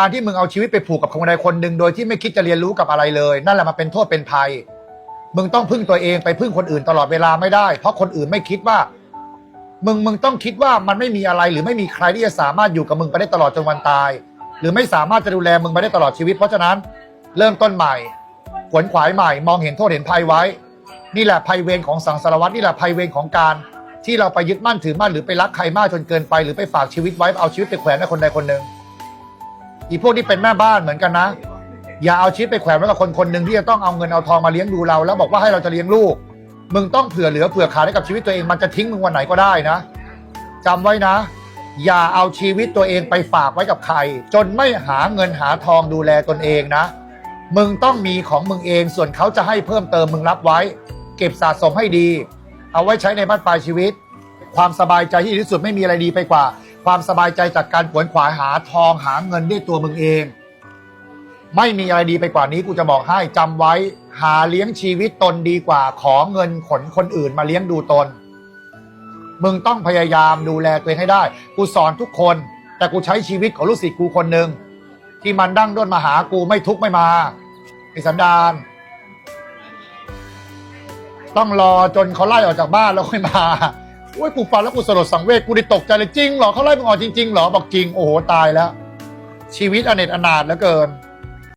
การที่มึงเอาชีวิตไปผูกกับคนใดคนหนึ่งโดยที่ไม่คิดจะเรียนรู้กับอะไรเลย นั่นแหละมันเป็นโทษเป็นภัย มึงต้องพึ่งตัวเองไปพึ่งคนอื่นตลอดเวลาไม่ได้ เพราะคนอื่นไม่คิดว่า มึงมึงต้องคิดว่ามันไม่มีอะไร หรือไม่มีใครที่จะสามารถอยู่กับมึงไปได้ตลอดจนวันตาย หรือไม่สามารถจะดูแลมึงไปได้ตลอดชีวิต เพราะฉะนั้นเริ่มต้นใหม่ขวนขวายใหม่ มองเห็นโทษเห็นภัยไว้ นี่แหละภัยเวรของสังสารวัตรนี่แหละภัยเวรของการ ที่เราไปยึดมั่นถือมั่นหรือไปรักใครมากจนเกินไป หรือไปฝากชีวิตไว้เอาชีวิตไปแขวนไว้คนใดคนหนึ่ง อีพวกที่เป็นแม่บ้านเหมือนกันนะ อย่าเอาชีวิตไปแขวนไว้กับคนคนหนึ่งที่จะต้องเอาเงินเอาทองมาเลี้ยงดูเรา แล้วบอกว่าให้เราจะเลี้ยงลูก มึงต้องเผื่อเหลือเผื่อขาดให้กับชีวิตตัวเองมันจะทิ้งมึงวันไหนก็ได้นะจำไว้นะ อย่าเอาชีวิตตัวเองไปฝากไว้กับใคร จนไม่หาเงินหาทองดูแลตนเองนะ มึงต้องมีของมึงเอง ส่วนเขาจะให้เพิ่มเติมมึงรับไว้ เก็บสะสมให้ดี เอาไว้ใช้ในบ้านปลายชีวิต ความสบายใจที่ดีที่สุดไม่มีอะไรดีไปกว่า ความสบายใจจากการขวนขวายหาทองหาเงินด้วยตัวมึงเอง ไม่มีอะไรดีไปกว่านี้กูจะบอกให้จำไว้หาเลี้ยงชีวิตตนดีกว่าขอเงินขนคนอื่นมาเลี้ยงดูตน มึงต้องพยายามดูแลตัวเองให้ได้ กูสอนทุกคน แต่กูใช้ชีวิตของลูกศิษย์กูคนหนึ่งที่มันดั้งด้นมาหากูไม่ทุกข์ไม่มาไอสันดานต้องรอจนเขาไล่ออกจากบ้านแล้วค่อยมา โอ้ยกูฟังแล้วกูสลดสังเวชกูได้ตกใจเลยจริงเหรอเขาไล่มึงออกจริงๆเหรอบอกจริงโอ้โหตายแล้ว ชีวิตอเนจอนาถเหลือเกิน